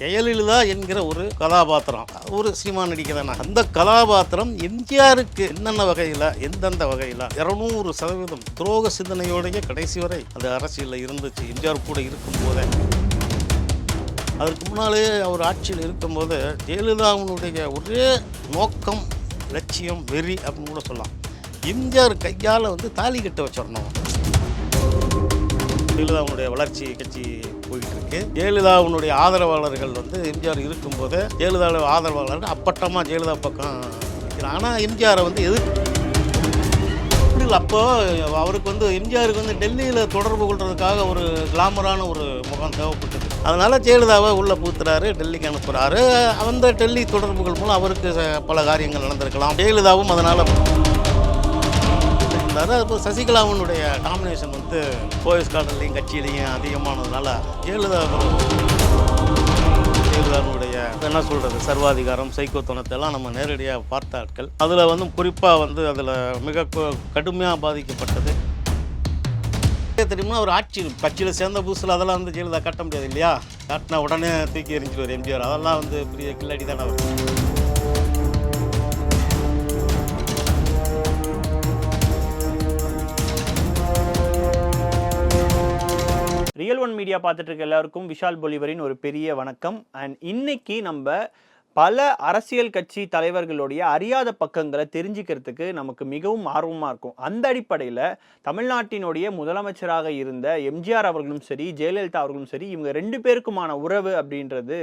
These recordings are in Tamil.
ஜெயலலிதா என்கிற ஒரு கதாபாத்திரம். ஒரு சினிமா நடிக்கிறேன் அந்த கதாபாத்திரம் எம்ஜிஆருக்கு என்னென்ன வகையில் எந்தெந்த வகையில் இரநூறு சதவீதம் துரோக சிந்தனையோடைய கடைசி வரை அது அரசியலில் இருந்துச்சு. எம்ஜிஆர் கூட இருக்கும் போதே அதற்கு முன்னாலே அவர் ஆட்சியில் இருக்கும்போது ஜெயலலிதாவினுடைய ஒரே நோக்கம் லட்சியம் வெறி அப்படின்னு கூட சொல்லலாம். எம்ஜிஆர் கையால் வந்து தாலி கட்ட வச்சிடணும். ஜெயலலிதாவுடைய வளர்ச்சி கட்சி இருக்கு. ஜெயலலிதாவுடைய ஆதரவாளர்கள் வந்து எம்ஜிஆர் இருக்கும்போது ஜெயலலிதா ஆதரவாளர்கள் அப்பட்டமாக ஜெயலலிதா பக்கம் நிற்கிறாங்க ஆனால் எம்ஜிஆரை வந்து எதிர்த்து இல்லை அப்போ அவருக்கு வந்து எம்ஜிஆருக்கு வந்து டெல்லியில் தொடர்பு கொள்றதுக்காக ஒரு கிளாமரான ஒரு முகம் தேவைப்பட்டது. அதனால ஜெயலலிதாவை உள்ளே பூத்துறாரு டெல்லிக்கு அனுப்புகிறாரு அந்த டெல்லி தொடர்புகள் மூலம் அவருக்கு ச- பல காரியங்கள் நடந்திருக்கலாம். ஜெயலலிதாவும் அதனால் இருந்தார் அப்போ சசிகலாவினுடைய காம்பினேஷன் வந்து போயஸ் கார்டன்லையும் கட்சியிலையும் அதிகமானதுனால ஜெயலலிதா ஜெயலலிதாவுடைய என்ன சொல்கிறது சர்வாதிகாரம் சைக்கோத்தனத்தெல்லாம் நம்ம நேரடியாக பார்த்த ஆட்கள். அதில் வந்து குறிப்பாக வந்து அதில் மிக கடுமையாக பாதிக்கப்பட்டது. தெரியுமா ஒரு ஆட்சி கட்சியில் சேர்ந்த புதுசில் அதெல்லாம் வந்து ஜெயலலிதா காட்ட முடியாது இல்லையா? காட்டினா உடனே தூக்கி எறிஞ்சிடுவார் எம்ஜிஆர். அதெல்லாம் வந்து பெரிய கில்லாடி தானே அவர். ரியல் ஒன் மீடியா பார்த்துட்டு இருக்க எல்லாருக்கும் விஷால் பொலிவரின் ஒரு பெரிய வணக்கம். அண்ட் இன்னைக்கு நம்ம பல அரசியல் கட்சி தலைவர்களுடைய அறியாத பக்கங்களை தெரிஞ்சுக்கிறதுக்கு நமக்கு மிகவும் ஆர்வமாக இருக்கும். அந்த அடிப்படையில் தமிழ்நாட்டினுடைய முதலமைச்சராக இருந்த எம்ஜிஆர் அவர்களும் சரி ஜெயலலிதா அவர்களும் சரி இவங்க ரெண்டு பேருக்குமான உறவு அப்படின்றது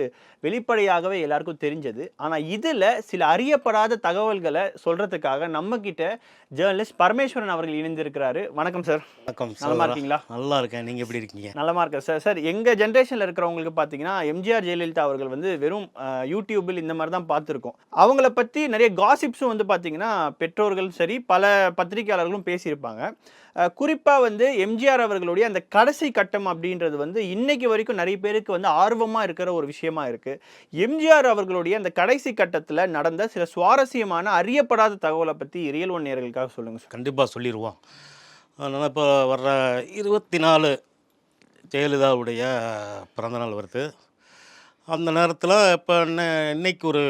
வெளிப்படையாகவே எல்லாருக்கும் தெரிஞ்சது. ஆனால் இதில் சில அறியப்படாத தகவல்களை சொல்கிறதுக்காக நம்மக்கிட்ட ஜேர்னலிஸ்ட் பரமேஸ்வரன் அவர்கள் இணைந்திருக்கிறாரு. வணக்கம் சார். வணக்கம் சகோதரா. இருக்கீங்களா? நல்லா இருக்கேன். நீங்கள் எப்படி இருக்கீங்க? நலமா இருக்கேன் சார். சார் எங்கள் ஜென்ரேஷனில் இருக்கிறவங்களுக்கு பார்த்தீங்கன்னா எம்ஜிஆர் ஜெயலலிதா அவர்கள் வந்து வெறும் யூடியூபில் இந்த மாதிரி தான் பார்த்துருக்கோம். அவங்கள பற்றி நிறைய காசிப்ஸும் வந்து பார்த்தீங்கன்னா பெற்றோர்கள் சரி பல பத்திரிகையாளர்களும் பேசியிருப்பாங்க. குறிப்பாக வந்து எம்ஜிஆர் அவர்களுடைய அந்த கடைசி கட்டம் அப்படின்றது வந்து இன்னைக்கு வரைக்கும் நிறைய பேருக்கு வந்து ஆர்வமாக இருக்கிற ஒரு விஷயமா இருக்குது எம்ஜிஆர் அவர்களுடைய அந்த கடைசி கட்டத்தில் நடந்த சில சுவாரஸ்யமான அறியப்படாத தகவலை பற்றி ரியல் ஒன் நேர்களுக்காக சொல்லுங்கள் சார். கண்டிப்பாக சொல்லிடுவோம் அதனால் இப்போ வர்ற இருபத்தி நாலு ஜெயலலிதாவுடைய பிறந்தநாள் வருது. அந்த நேரத்தில் இப்போ என்ன இன்னைக்கு ஒரு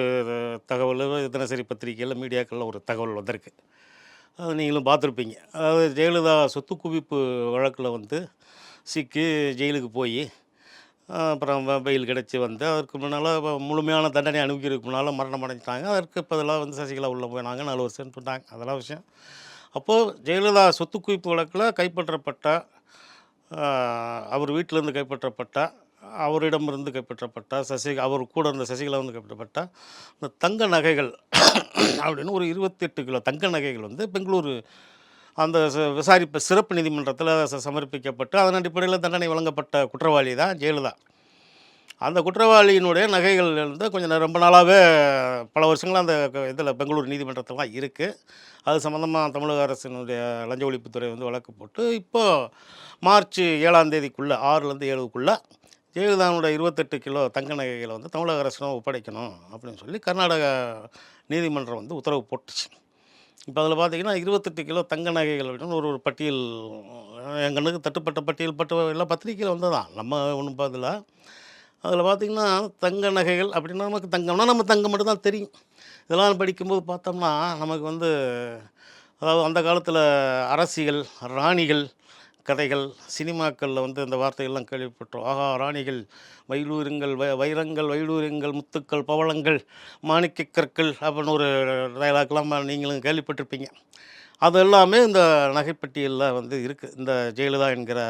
தகவல் தினசரி பத்திரிகையில் மீடியாக்களில் ஒரு தகவல் வந்திருக்கு. அது நீங்களும் பார்த்துருப்பீங்க. அதாவது ஜெயலலிதா சொத்து குவிப்பு வழக்கில் வந்து சிக்கி ஜெயிலுக்கு போய் அப்புறம் வெயில் கிடச்சி வந்து அதற்கு முன்னால் முழுமையான தண்டனை அனுபவிக்கிறதுக்கு முன்னால் மரணம் அடைஞ்சிட்டாங்க. அதற்கு பதிலாக வந்து சசிகலா உள்ளே போனாங்க நாலு வருஷம் சொன்னாங்க அதெல்லாம் விஷயம். அப்போது ஜெயலலிதா சொத்து குவிப்பு வழக்கில் கைப்பற்றப்பட்ட அவர் வீட்டிலேருந்து கைப்பற்றப்பட்ட அவரிடமிருந்து கைப்பற்றப்பட்ட சசி அவர் கூட இருந்த சசிகலா வந்து கைப்பற்றப்பட்ட. இந்த தங்க நகைகள் அப்படின்னு ஒரு இருபத்தெட்டு கிலோ தங்க நகைகள் வந்து பெங்களூரு அந்த விசாரிப்பு சிறப்பு நீதிமன்றத்தில் ச- சமர்ப்பிக்கப்பட்டு அதன் அடிப்படையில் தண்டனை வழங்கப்பட்ட குற்றவாளி தான் ஜெயலலிதா. அந்த குற்றவாளியினுடைய நகைகள் வந்து கொஞ்சம் ரொம்ப நாளாகவே பல வருஷங்களாக அந்த இதில் பெங்களூர் நீதிமன்றத்திலாம் இருக்குது அது சம்மந்தமாக தமிழக அரசினுடைய லஞ்ச ஒழிப்புத்துறை வந்து வழக்கு போட்டு இப்போ மார்ச் ஏழாம் தேதிக்குள்ளே ஆறுலேருந்து ஏழுக்குள்ளே ஜெயலலிதாவுடைய இருபத்தெட்டு கிலோ தங்க நகைகளை வந்து தமிழக அரசிடம் ஒப்படைக்கணும் அப்படின்னு சொல்லி கர்நாடக நீதிமன்றம் வந்து உத்தரவு போட்டுச்சு. இப்போ அதில் பார்த்தீங்கன்னா இருபத்தெட்டு கிலோ தங்க நகைகள் அப்படின்னு ஒரு ஒரு பட்டியல் எங்களுக்கு தட்டுப்பட்ட பட்டியல் பட்டு எல்லாம் பத்திரிக்கையில் வந்ததான் நம்ம ஒன்றும் பதில் அதில் பார்த்தீங்கன்னா தங்க நகைகள் அப்படின்னா நமக்கு தங்கம்னா நம்ம தங்கம் மட்டும் தான் தெரியும். இதெல்லாம் படிக்கும்போது பார்த்தோம்னா நமக்கு வந்து அதாவது அந்த காலத்தில் அரசிகள் ராணிகள் கதைகள் சினிமாக்களில் வந்து இந்த வார்த்தையெல்லாம் கேள்விப்பட்டோம். ஆகா ராணிகள் வயலூருங்கள் வ வைரங்கள் வைலூரியங்கள் முத்துக்கள் பவளங்கள் மாணிக்க கற்கள் அப்படின்னு ஒரு டயலாக்லாம் நீங்களும் கேள்விப்பட்டிருப்பீங்க. அது எல்லாமே இந்த நகைப்பட்டியலில் வந்து இருக்குது இந்த ஜெயலலிதா என்கிற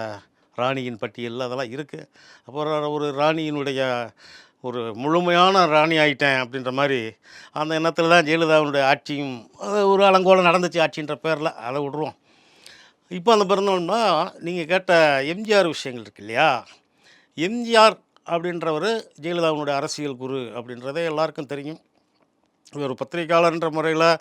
ராணியின் பட்டியலில் அதெல்லாம் இருக்குது அப்புறம் ஒரு ராணியினுடைய ஒரு முழுமையான ராணி ஆயிட்டேன் அப்படின்ற மாதிரி அந்த எண்ணத்தில் தான் ஜெயலலிதாவுடைய ஆட்சியும் அது ஒரு அலங்கோலம் நடந்துச்சு ஆட்சின்ற பேரில் அதை விட்ருவோம் இப்போ அந்த பிறந்தோம்னா நீங்கள் கேட்ட எம்ஜிஆர் விஷயங்கள் இருக்கு இல்லையா? எம்ஜிஆர் அப்படின்றவர் ஜெயலலிதாவுடைய அரசியல் குரு அப்படின்றதே எல்லாருக்கும் தெரியும். ஒரு பத்திரிக்கையாளர்ன்ற முறையில்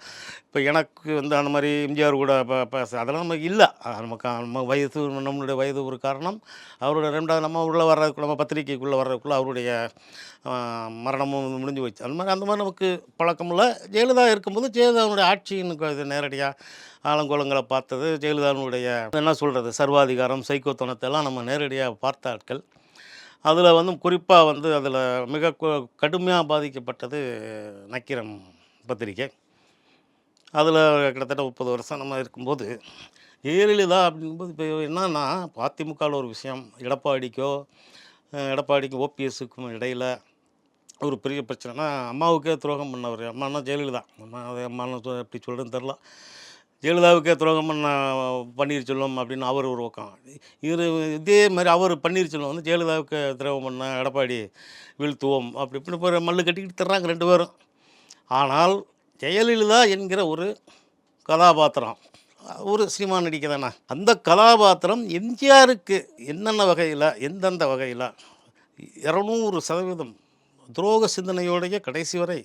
இப்போ எனக்கு வந்து அந்த மாதிரி எம்ஜிஆர் கூட ப- பேச அதெல்லாம் நமக்கு இல்லை. நமக்கு நம்ம வயது நம்மளுடைய வயது ஒரு காரணம். அவரோட ரெண்டாவது நம்ம உள்ளே வர்றதுக்குள்ள நம்ம பத்திரிக்கைக்குள்ளே வர்றதுக்குள்ளே அவருடைய மரணமும் முடிஞ்சு போச்சு. அந்த மாதிரி அந்த மாதிரி நமக்கு பழக்கம் இல்லை. ஜெயலலிதா இருக்கும்போது ஜெயலலிதாவுடைய ஆட்சின்னு இது நேரடியாக ஆலங்கோலங்களை பார்த்தது. ஜெயலலிதாவுடைய என்ன சொல்கிறது சர்வாதிகாரம் சைக்கோத்தனத்தை எல்லாம் நம்ம நேரடியாக பார்த்த ஆட்கள். அதில் வந்து குறிப்பாக வந்து அதில் மிக கடுமையாக பாதிக்கப்பட்டது நக்கீரன் பத்திரிக்கை அதில் கிட்டத்தட்ட முப்பது வருஷம் நம்ம இருக்கும்போது ஜெயலலிதா அப்படிங்கும்போது இப்போ என்னன்னா அதிமுகவில் ஒரு விஷயம் எடப்பாடிக்கோ எடப்பாடிக்கும் ஓபிஎஸ்க்கும் இடையில் ஒரு பெரிய பிரச்சனைனா அம்மாவுக்கே துரோகம் பண்ணவர் அம்மானா ஜெயலலிதா. அம்மா அது அம்மானு எப்படி சொல்கிறதுன்னு தெரில ஜெயலலிதாவுக்கே துரோகம் பண்ண பன்னீர்செல்வம் அப்படின்னு அவர் ஒரு பக்கம். இவர் இதே மாதிரி அவர் பன்னீர்செல்வம் வந்து ஜெயலலிதாவுக்கு துரோகம் பண்ண எடப்பாடி வீழ்த்துவோம். அப்படி இப்படி இப்போ மல்லு கட்டிக்கிட்டு தர்றாங்க ரெண்டு பேரும். ஆனால் ஜெயலலிதா என்கிற ஒரு கதாபாத்திரம் ஒரு சினிமா நடிக்க தானே. அந்த கதாபாத்திரம் எம்ஜிஆருக்கு என்னென்ன வகையில் எந்தெந்த வகையில் இரநூறு சதவீதம் துரோக சிந்தனையோடைய கடைசி வரை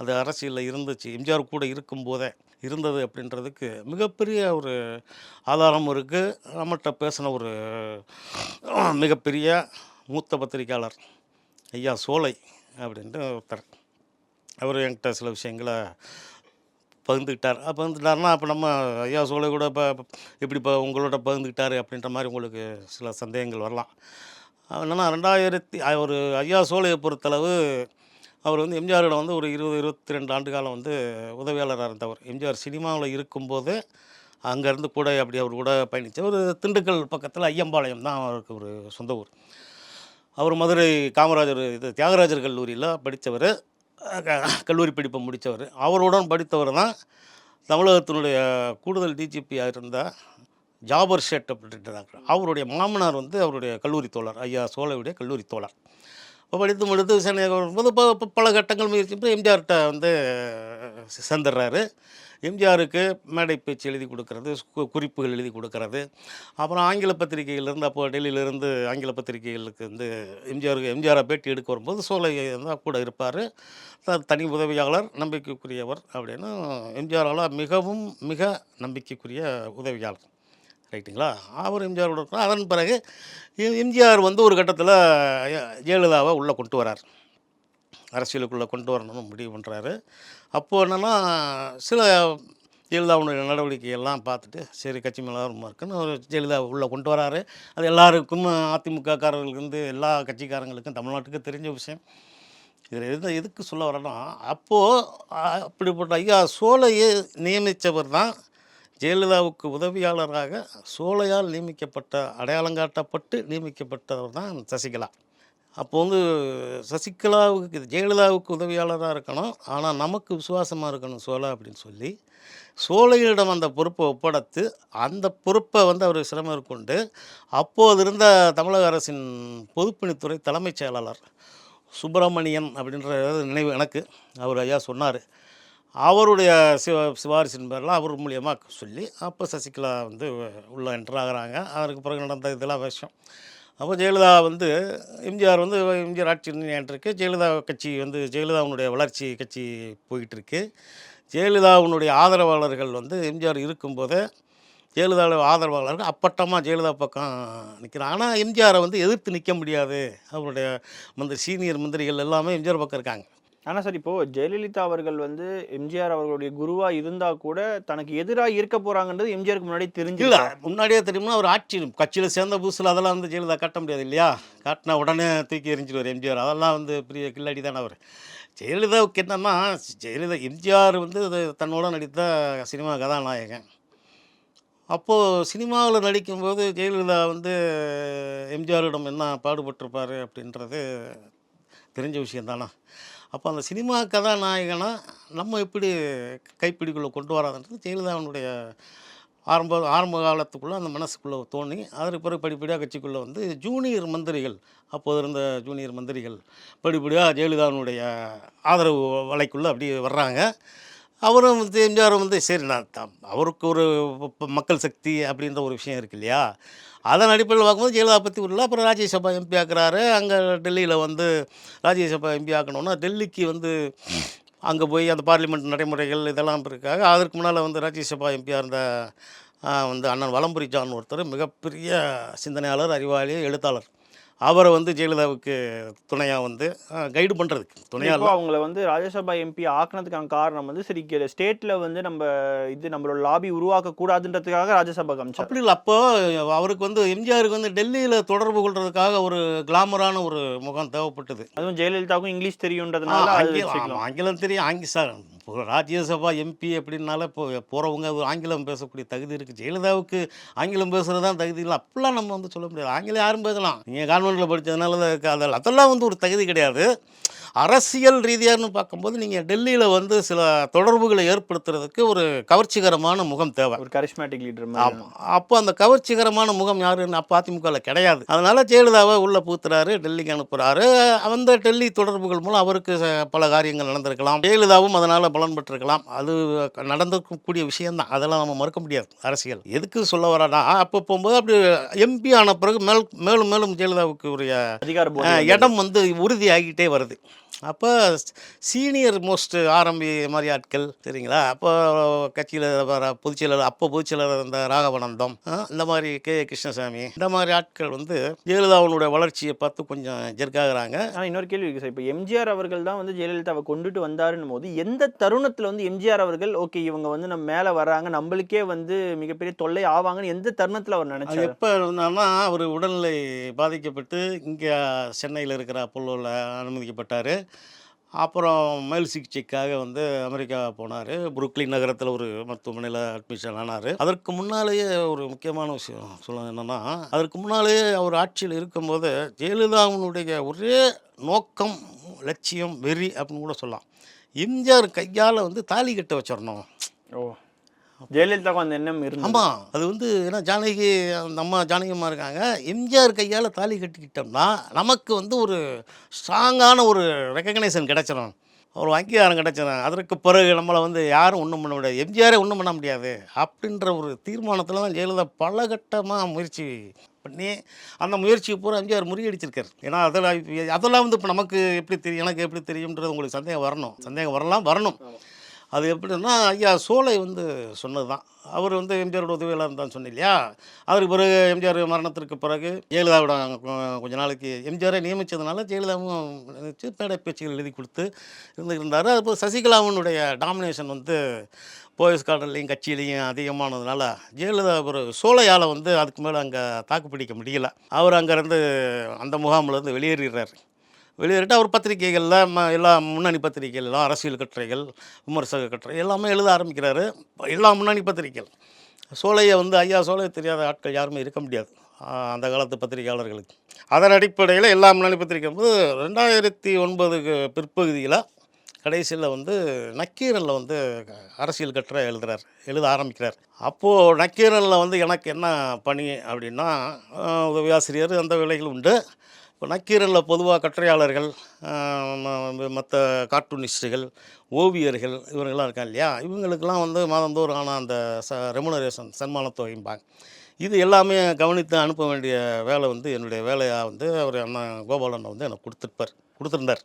அது அரசியலில் இருந்துச்சு. எம்ஜிஆர் கூட இருக்கும்போதே இருந்தது அப்படின்றதுக்கு மிகப்பெரிய ஒரு ஆதாரம் இருக்குது நம்மகிட்ட பேசின ஒரு மிகப்பெரிய மூத்த பத்திரிக்கையாளர் ஐயா சோலை அப்படின்ட்டு ஒருத்தர். அவர் என்கிட்ட சில விஷயங்களை பகிர்ந்துக்கிட்டார். அப்போ பகிர்ந்துட்டாருன்னா அப்போ நம்ம ஐயா சோலை கூட இப்போ இப்படி இப்போ உங்களோட பகிர்ந்துக்கிட்டாரு அப்படின்ற மாதிரி உங்களுக்கு சில சந்தேகங்கள் வரலாம். என்னென்னா ரெண்டாயிரத்தி ஒரு ஐயா சோலையை பொறுத்தளவு அவர் வந்து எம்ஜிஆரோட வந்து ஒரு இருபது இருபத்தி ரெண்டு ஆண்டு காலம் வந்து உதவியாளராக இருந்தவர். எம்ஜிஆர் சினிமாவில் இருக்கும்போது அங்கேருந்து கூட அப்படி அவர் கூட பயணித்த ஒரு திண்டுக்கல் பக்கத்தில் ஐயம்பாளையம் தான் அவருக்கு ஒரு சொந்த ஊர். அவர் மதுரை காமராஜர் இது தியாகராஜர் கல்லூரியில் படித்தவர். கல்லூரி படிப்பை முடித்தவர். அவருடன் படித்தவர் தான் தமிழகத்தினுடைய கூடுதல் டிஜிபியாக இருந்த ஜாபர் ஷேட் அப்படின்றாங்க அவருடைய மாமனார் வந்து அவருடைய கல்லூரி தோழர் ஐயா சோழவுடைய கல்லூரி தோழர். படித்து முடித்து சென்னை வரும்போது இப்போ பல கட்டங்கள் முயற்சி இப்போ எம்ஜிஆர்கிட்ட வந்து சேர்ந்துடுறாரு எம்ஜிஆருக்கு மேடை பேச்சு எழுதி கொடுக்கறது கு- குறிப்புகள் எழுதி கொடுக்கறது. அப்புறம் ஆங்கில பத்திரிகையிலேருந்து அப்போ டெல்லியிலேருந்து ஆங்கில பத்திரிகைகளுக்கு வந்து எம்ஜிஆருக்கு எம்ஜிஆரை பேட்டி எடுக்க வரும்போது சோலை தான் கூட இருப்பார். தனி உதவியாளர் நம்பிக்கைக்குரியவர் அப்படின்னு எம்ஜிஆரால் மிகவும் மிக நம்பிக்கைக்குரிய உதவியாளர். ரைட்டுங்களா அவர் எம்ஜிஆரோட இருக்கிறார் அதன் பிறகு எம்ஜிஆர் வந்து ஒரு கட்டத்தில் ஜெயலலிதாவை உள்ளே கொண்டு வரார். அரசியலுக்குள்ளே கொண்டு வரணும்னு முடிவு பண்ணுறாரு அப்போது என்னென்னா சில ஜெயலலிதாவுடைய நடவடிக்கையெல்லாம் பார்த்துட்டு சரி கட்சி மேலே இருக்குன்னு ஒரு ஜெயலலிதா உள்ளே கொண்டு வராரு. அது எல்லாருக்கும் அதிமுககாரர்களுக்கு எல்லா கட்சிக்காரங்களுக்கும் தமிழ்நாட்டுக்கு தெரிஞ்ச விஷயம். இதில் எது எதுக்கு சொல்ல வரேன்னா அப்போது அப்படிப்பட்ட ஐயா சோலையை நியமித்தவர் தான் ஜெயலலிதாவுக்கு உதவியாளராக சோலையால் நியமிக்கப்பட்ட அடையாளங்காட்டப்பட்டு நியமிக்கப்பட்டவர் தான் சசிகலா. அப்போ வந்து சசிகலாவுக்கு ஜெயலலிதாவுக்கு உதவியாளராக இருக்கணும். ஆனால் நமக்கு விசுவாசமாக இருக்கணும் சோழா அப்படின்னு சொல்லி சோலையிடம் அந்த பொறுப்பை ஒப்படைத்து அந்த பொறுப்பை வந்து அவர் சிரமம் கொண்டு அப்போது இருந்த தமிழக அரசின் பொதுப்பணித்துறை தலைமைச் செயலாளர் சுப்பிரமணியன் அப்படின்ற நினைவு எனக்கு. அவர் ஐயா சொன்னார். அவருடைய சிவ சிபாரிசின் பேரெலாம் அவர் மூலியமாக சொல்லி அப்போ சசிகலா வந்து உள்ளே என்ட்ராகிறாங்க அதற்கு பிறகு நடந்த இதெல்லாம் விஷயம். அப்போ ஜெயலலிதா வந்து எம்ஜிஆர் வந்து எம்ஜிஆர் ஆட்சி இருக்கு. ஜெயலலிதா கட்சி வந்து ஜெயலலிதாவுடைய வளர்ச்சி கட்சி போயிட்டுருக்கு. ஜெயலலிதாவுடைய ஆதரவாளர்கள் வந்து எம்ஜிஆர் இருக்கும்போதே ஜெயலலிதாவோட ஆதரவாளர்கள் அப்பட்டமாக ஜெயலலிதா பக்கம் நிற்கிறாங்க ஆனால் எம்ஜிஆரை வந்து எதிர்த்து நிற்க முடியாது. அவருடைய மந்திரி சீனியர் மந்திரிகள் எல்லாமே எம்ஜிஆர் பக்கம் இருக்காங்க. ஆனா சார் இப்போ ஜெயலலிதா அவர்கள் வந்து எம்ஜிஆர் அவர்களுடைய குருவா இருந்தா கூட தனக்கு எதிராக இருக்க போறாங்கன்றது எம்ஜிஆருக்கு முன்னாடி தெரிஞ்சு இல்லை முன்னாடியே தெரியுமா அவர் ஆட்சி கட்சியில் சேர்ந்த புதுசில் அதெல்லாம் வந்து ஜெயலலிதா காட்ட முடியாது இல்லையா? காட்டினா உடனே தூக்கி எறிஞ்சிடுவார் எம்ஜிஆர். அதெல்லாம் வந்து பெரிய கில்லாடி தானே அவர். ஜெயலலிதாவுக்கு என்னன்னா ஜெயலலிதா எம்ஜிஆர் வந்து தன்னோட நடித்த சினிமா கதாநாயகன். அப்போது சினிமாவில் நடிக்கும்போது ஜெயலலிதா வந்து எம்ஜிஆரிடம் என்ன பாடுபட்டிருப்பார் அப்படின்றது தெரிஞ்ச விஷயம் தானே? அப்போ அந்த சினிமா கதாநாயகனாக நம்ம எப்படி கைப்பிடிக்குள்ளே கொண்டு வராதுன்றது ஜெயலலிதாவுடைய ஆரம்ப ஆரம்ப காலத்துக்குள்ளே அந்த மனசுக்குள்ளே தோணி அதற்கு பிறகு படிப்படியாக கட்சிக்குள்ளே வந்து ஜூனியர் மந்திரிகள் அப்போது இருந்த ஜூனியர் மந்திரிகள் படிப்படியாக ஜெயலலிதாவினுடைய ஆதரவு வலைக்குள்ளே அப்படி வர்றாங்க. அவரும் வந்து எம்ஜிஆர் வந்து சரி நான் அவருக்கு ஒரு மக்கள் சக்தி அப்படின்ற ஒரு விஷயம் இருக்கு இல்லையா? அதன் அடிப்படையில் பார்க்கும்போது ஜெயலலிதா பற்றி உள்ள அப்புறம் ராஜ்யசபா எம்பி ஆக்குறாரு. அங்கே டெல்லியில் வந்து ராஜ்யசபா எம்பி ஆக்கணும்னா டெல்லிக்கு வந்து அங்கே போய் அந்த பார்லிமெண்ட் நடைமுறைகள் இதெல்லாம் இருக்காங்க. அதற்கு முன்னால் வந்து ராஜ்யசபா எம்பியாக இருந்த வந்து அண்ணன் வலம்புரி ஜான் ஒருத்தர் மிகப்பெரிய சிந்தனையாளர் அறிவாளி எழுத்தாளர். அவரை வந்து ஜெயலலிதாவுக்கு துணையாக வந்து கைடு பண்ணுறதுக்கு துணையாக அவங்கள வந்து ராஜ்யசபா எம்பி ஆக்குனதுக்கான காரணம் வந்து சரி ஸ்டேட்ல வந்து நம்ம இது நம்மளோட லாபி உருவாக்க கூடாதுன்றதுக்காக ராஜ்யசபா காமிச்சார். அப்படி இல்லை. அப்போ அவருக்கு வந்து எம்ஜிஆருக்கு வந்து டெல்லியில் தொடர்பு கொள்றதுக்காக ஒரு கிளாமரான ஒரு முகம் தேவைப்பட்டது. அதுவும் ஜெயலலிதாவுக்கும் இங்கிலீஷ் தெரியுன்றதுனால ஆங்கிலம் தெரியும். ஆங்கி சார் இப்போ ராஜ்யசபா எம்பி அப்படின்னால இப்போ போகிறவங்க ஒரு ஆங்கிலம் பேசக்கூடிய தகுதி இருக்குது ஜெயலலிதாவுக்கு ஆங்கிலம் பேசுகிறது தான் தகுதி இல்லை. அப்படிலாம் நம்ம வந்து சொல்ல முடியாது. ஆங்கிலம் யாரும் பேசலாம். நீங்கள் கான்வென்ட்டில் படித்ததுனால அதெல்லாம் அதெல்லாம் வந்து ஒரு தகுதி கிடையாது. அரசியல் ரீதியான்னு பார்க்கும்போது நீங்கள் டெல்லியில் வந்து சில தொடர்புகளை ஏற்படுத்துறதுக்கு ஒரு கவர்ச்சிகரமான முகம் தேவை. ஒரு கரிஸ்மேட்டிக் லீடர் ஆமாம் அப்போ அந்த கவர்ச்சிகரமான முகம் யாருன்னு அப்போ அதிமுகவில் கிடையாது. அதனால ஜெயலலிதாவை உள்ளே பூத்துறாரு டெல்லிக்கு அனுப்புகிறாரு அந்த டெல்லி தொடர்புகள் மூலம் அவருக்கு பல காரியங்கள் நடந்திருக்கலாம். ஜெயலலிதாவும் அதனால் பலன் பெற்றிருக்கலாம். அது நடந்திருக்கக்கூடிய விஷயம்தான். அதெல்லாம் நம்ம மறுக்க முடியாது அரசியல். எதுக்கு சொல்ல வரானா அப்போ போகும்போது அப்படி எம்பி ஆன பிறகு மேல் மேலும் மேலும் ஜெயலலிதாவுக்கு உரிய இடம் வந்து உறுதியாகிட்டே வருது. அப்போ சீனியர் மோஸ்ட் ஆரம்பி மாதிரி ஆட்கள் சரிங்களா? அப்போ கட்சியில் வர பொதுச்செயலர் அப்போ பொதுச்செயலர் இந்த ராகவனந்தம் இந்த மாதிரி கே. கிருஷ்ணசாமி இந்த மாதிரி ஆட்கள் வந்து ஜெயலலிதாவுடைய வளர்ச்சியை பார்த்து கொஞ்சம் ஜெர்க்காகிறாங்க. ஆனா இன்னொரு கேள்வி இருக்கு சார். இப்போ எம்ஜிஆர் அவர்கள் தான் வந்து ஜெயலலிதாவை கொண்டுட்டு வந்தாருன்னும் போது எந்த தருணத்துல வந்து எம்ஜிஆர் அவர்கள் ஓகே இவங்க வந்து நம்ம மேல வராங்க நம்மளுக்கே வந்து மிகப்பெரிய தொல்லை ஆவாங்கன்னு எந்த தருணத்துல அவர் நினைச்சாரு? எப்போ இருந்தான்னா அவர் உடல்நிலை பாதிக்கப்பட்டு இங்கே சென்னையில் இருக்கிற அப்போலோவில் அனுமதிக்கப்பட்டார். அப்புறம் மேல் சிகிச்சைக்காக வந்து அமெரிக்கா போனார். புருக்லின் நகரத்தில் ஒரு மருத்துவமனையில் அட்மிஷன் ஆனார். அதற்கு முன்னாலேயே ஒரு முக்கியமான விஷயம் சொல்ல என்னென்னா அதற்கு முன்னாலேயே அவர் ஆட்சியில் இருக்கும்போது ஜெயலலிதாவினுடைய ஒரே நோக்கம் லட்சியம் வெறி அப்படின்னு கூட சொல்லலாம். எம்ஜிஆர் கையால் வந்து தாலி கட்ட வச்சிடணும். ஓ. ஜெயலலிதா அந்த எண்ணம் இருந்து ஆமாம் அது வந்து ஏன்னா ஜானகி அந்த அம்மா ஜானகியம்மா இருக்காங்க. எம்ஜிஆர் கையால் தாலி கட்டிக்கிட்டோம்னா நமக்கு வந்து ஒரு ஸ்ட்ராங்கான ஒரு ரெக்கக்னைசன் கிடைச்சிடும் ஒரு அங்கீகாரம் கிடச்சிடும் அதற்கு பிறகு நம்மளை வந்து யாரும் ஒன்றும் பண்ண முடியாது. எம்ஜிஆரே ஒன்றும் பண்ண முடியாது அப்படின்ற ஒரு தீர்மானத்தில் தான் ஜெயலலிதா பல கட்டமாக முயற்சி பண்ணி அந்த முயற்சியை பூரா எம்ஜிஆர் முறியடிச்சிருக்கார். ஏன்னா அதெல்லாம் அதெல்லாம் வந்து இப்போ நமக்கு எப்படி தெரியும் எனக்கு எப்படி தெரியும்ன்றது உங்களுக்கு சந்தேகம் வரணும். சந்தேகம் வரலாம் வரணும். அது எப்படின்னா ஐயா சோலை வந்து சொன்னது தான் அவர் வந்து எம்ஜிஆரோட உதவியாளர் தான் சொன்னேன் இல்லையா அதற்கு பிறகு எம்ஜிஆர் மரணத்திற்கு பிறகு ஜெயலலிதாவோட கொஞ்ச நாளைக்கு எம்ஜிஆரை நியமித்ததுனால ஜெயலலிதாவும் நினைச்சு மேடை பேச்சுகள் எழுதி கொடுத்து இருந்திருந்தார் அதுபோல் சசிகலாவினுடைய டாமினேஷன் வந்து போயஸ் கார்டன்லேயும் கட்சியிலையும் அதிகமானதுனால ஜெயலலிதா ஒரு சோலையால் வந்து அதுக்கு மேலே அங்கே தாக்கு பிடிக்க முடியல. அவர் அங்கேருந்து அந்த முகாமிலேருந்து வெளியேறிடுறாரு. வெளியேறிட்டு அவர் பத்திரிகைகளில் ம எல்லா முன்னணி பத்திரிகைகள் எல்லாம் அரசியல் கட்டுரைகள் விமர்சக கட்டுரை எல்லாமே எழுத ஆரம்பிக்கிறாரு. எல்லா முன்னணி பத்திரிகைகள். சோலையை வந்து ஐயா சோலையை தெரியாத ஆட்கள் யாருமே இருக்க முடியாது. அந்த காலத்து பத்திரிகையாளர்களுக்கு. அதன் அடிப்படையில் எல்லா முன்னணி பத்திரிகை வந்து ரெண்டாயிரத்தி ஒன்பதுக்கு பிற்பகுதியில் கடைசியில் வந்து நக்கீரனில் வந்து அரசியல் கட்டுரை எழுதுகிறார் எழுத ஆரம்பிக்கிறார். அப்போது நக்கீரனில் வந்து எனக்கு என்ன பணி அப்படின்னா உதவியாசிரியர் அந்த வேலைகள் உண்டு. இப்போ நக்கீரலில் பொதுவாக கட்டுரையாளர்கள் மற்ற கார்ட்டூனிஸ்ட்டுகள் ஓவியர்கள் இவங்கெல்லாம் இருக்காங்க இல்லையா? இவங்களுக்கெல்லாம் வந்து மாதந்தோறும் ஆனால் அந்த ச ரெமுனரேஷன் சன்மானத்தொகைம்பாங்க இது எல்லாமே கவனித்து அனுப்ப வேண்டிய வேலை வந்து என்னுடைய வேலையாக வந்து அவர் அண்ணன் கோபாலண்ணன் வந்து எனக்கு கொடுத்துருப்பார் கொடுத்துருந்தார்.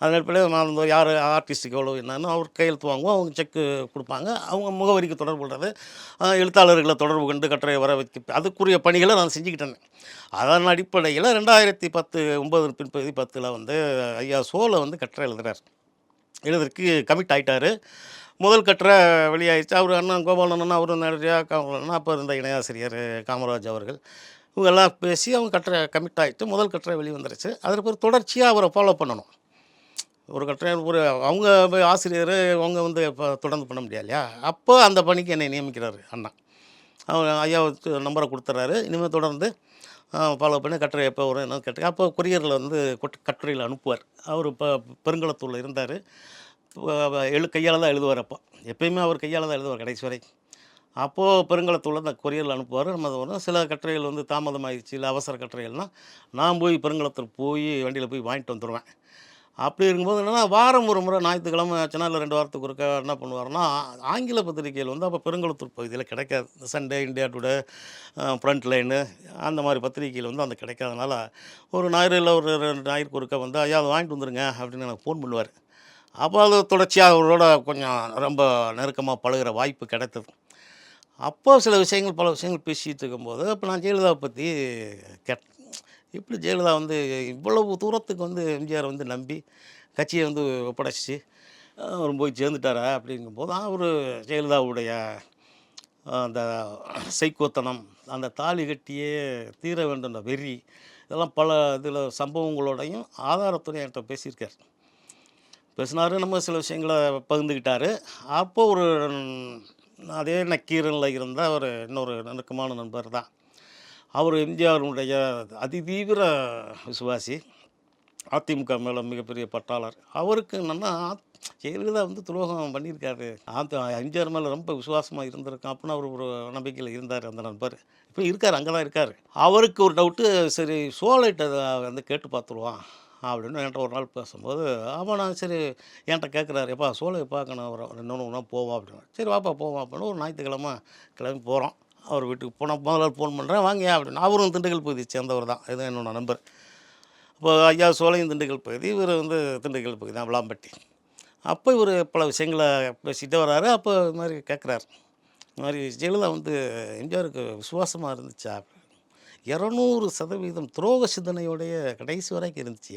அதன் அடிப்படையில் வந்து யார் ஆர்டிஸ்ட்டுக்கு எவ்வளோ என்னன்னு அவர் கையெழுத்து வாங்குவோம். அவங்க செக்கு கொடுப்பாங்க. அவங்க முகவரிக்கு தொடர்பு கொள்வது எழுத்தாளர்களை தொடர்பு கொண்டு கட்டுரை வர வைக்க அதுக்குரிய பணிகளை நான் செஞ்சுக்கிட்டேன். அதன் அடிப்படையில் ரெண்டாயிரத்தி பத்து ஒம்பது பின்பகுதி பத்தில் வந்து ஐயா சோலை வந்து கட்டுரை எழுதுறார். எழுதுறதுக்கு கமிட் ஆகிட்டார் முதல் கட்டுரை வெளியாயிடுச்சு. அவர் அண்ணன் கோபாலண்ணன் அவர் நேரடியாக காமராஜன் அப்போ இருந்த இணையாசிரியர் காமராஜ் அவர்கள். இவங்கெல்லாம் பேசி அவங்க கட்டுரை கமிட் ஆகிட்டு முதல் கட்டுரை வெளியே வந்துருச்சு அதற்கு ஒரு தொடர்ச்சியாக அவரை ஃபாலோ பண்ணணும். ஒரு கட்டுரை ஒரு அவங்க போய் ஆசிரியர் அவங்க வந்து இப்போ தொடர்ந்து பண்ண முடியாது இல்லையா? அப்போ அந்த பணிக்கு என்னை நியமிக்கிறாரு அண்ணா. அவர் ஐயா நம்பரை கொடுத்துட்றாரு இனிமேல் தொடர்ந்து ஃபாலோ பண்ணி கட்டுரை எப்போ வரும் என்ன கேட்டு அப்போ கொரியரில் வந்து கொட் கட்டுரையில் அனுப்புவார். அவர் இப்போ பெருங்கலத்தூரில் இருந்தார். எழு கையால் தான் எழுதுவார் அப்போ. எப்பயுமே அவர் கையால் தான் எழுதுவார் கடைசி வரை. அப்போது பெருங்கலத்தூரில் அந்த கொரியரில் அனுப்புவார். நம்ம அதை வரும் சில கட்டுரைகள் வந்து தாமதமாகிடுச்சு இல்லை அவசர கட்டுரைகள்னால் நான் போய் பெருங்கலத்தூர் போய் வண்டியில் போய் வாங்கிட்டு வந்துடுவேன் அப்படி இருக்கும்போது என்னென்னா வாரம் ஒரு முறை ஞாயிற்றுக்கிழமை ஆச்சுன்னா இல்லை ரெண்டு வாரத்துக்கு ஒருக்க என்ன பண்ணுவாருன்னா ஆங்கில பத்திரிகையில் வந்து அப்போ பெருங்குளத்தூர் பகுதியில் கிடைக்காது. Sunday India Today front line அந்த மாதிரி பத்திரிகையில் வந்து அந்த கிடைக்காதனால ஒரு ஞாயிறு இல்லை ஒரு ரெண்டு ஞாயிறுக்கு ஒருக்க வந்து ஐயா அதை வாங்கிட்டு வந்துருங்க அப்படின்னு எனக்கு ஃபோன் பண்ணுவார். அப்போ அது தொடர்ச்சியாக அவரோட கொஞ்சம் ரொம்ப நெருக்கமாக பழகுற வாய்ப்பு கிடைத்தது. அப்போ சில விஷயங்கள் பல விஷயங்கள் பேசிகிட்டு இருக்கும்போது அப்போ நான் ஜெயலலிதாவை பற்றி கேட் இப்படி ஜெயலலிதா வந்து இவ்வளவு தூரத்துக்கு வந்து எம்ஜிஆர் வந்து நம்பி கட்சியை வந்து ஒப்படைச்சி அவர் போய் சேர்ந்துட்டாரா அப்படிங்கும்போது அவர் ஜெயலலிதாவுடைய அந்த சைக்கோத்தனம் அந்த தாலி கட்டியே தீர வேண்டும்ன்ற வெறி இதெல்லாம் பல இதில் சம்பவங்களோடையும் ஆதாரத்துடன் என்கிட்ட பேசியிருக்கார். பேசினாரு நம்ம சில விஷயங்களை பகிர்ந்துக்கிட்டார். அப்போது ஒரு அதே நக்கீரனில் இருந்த ஒரு இன்னொரு நெருக்கமான நண்பர் தான். அவர் எம்ஜிஆருடைய அதிதீவிர விசுவாசி அதிமுக மேலே மிகப்பெரிய பட்டாளர். அவருக்கு என்னென்னா ஜெயலலிதா வந்து துரோகம் பண்ணியிருக்காரு. ஆத்த எம்ஜிஆர் மேலே ரொம்ப விசுவாசமாக இருந்திருக்கும் அப்படின்னு அவர் ஒரு நம்பிக்கையில் இருந்தார் அந்த நண்பர். இப்போ இருக்கார் அங்கே தான் இருக்கார். அவருக்கு ஒரு டவுட்டு சரி சோலைட்டை வந்து கேட்டு பார்த்துருவான் அப்படின்னு என்கிட்ட ஒரு நாள் பேசும்போது அவன் நான் சரி என்கிட்ட கேட்குறாரு எப்பா சோலை பார்க்கணும் ஒரு இன்னொன்று ஒன்றா போவோம் அப்படின்னு சரி வாப்பா போவோம் அப்படின்னு ஒரு ஞாயிற்றுக்கிழமை கிளம்பி போகிறோம் அவர் வீட்டுக்கு போனால் முதல்ல ஃபோன் பண்ணுறேன் வாங்க அப்படின்னு. அவரும் திண்டுக்கல் பகுதியை சேர்ந்தவர் தான். இது என்னோட நண்பர். இப்போ ஐயா சோழையும் திண்டுக்கல் பகுதி இவர் வந்து திண்டுக்கல் பகுதி தான் விளாம்பட்டி. அப்போ இவர் பல விஷயங்களை பேசிகிட்டே வர்றாரு அப்போ இது மாதிரி கேட்குறாரு இந்த மாதிரி ஜெயலலிதா வந்து எம்ஜிஆருக்கு விசுவாசமாக இருந்துச்சா? இரநூறு சதவீதம் துரோக சிந்தனையோடைய கடைசி வரைக்கும் இருந்துச்சு.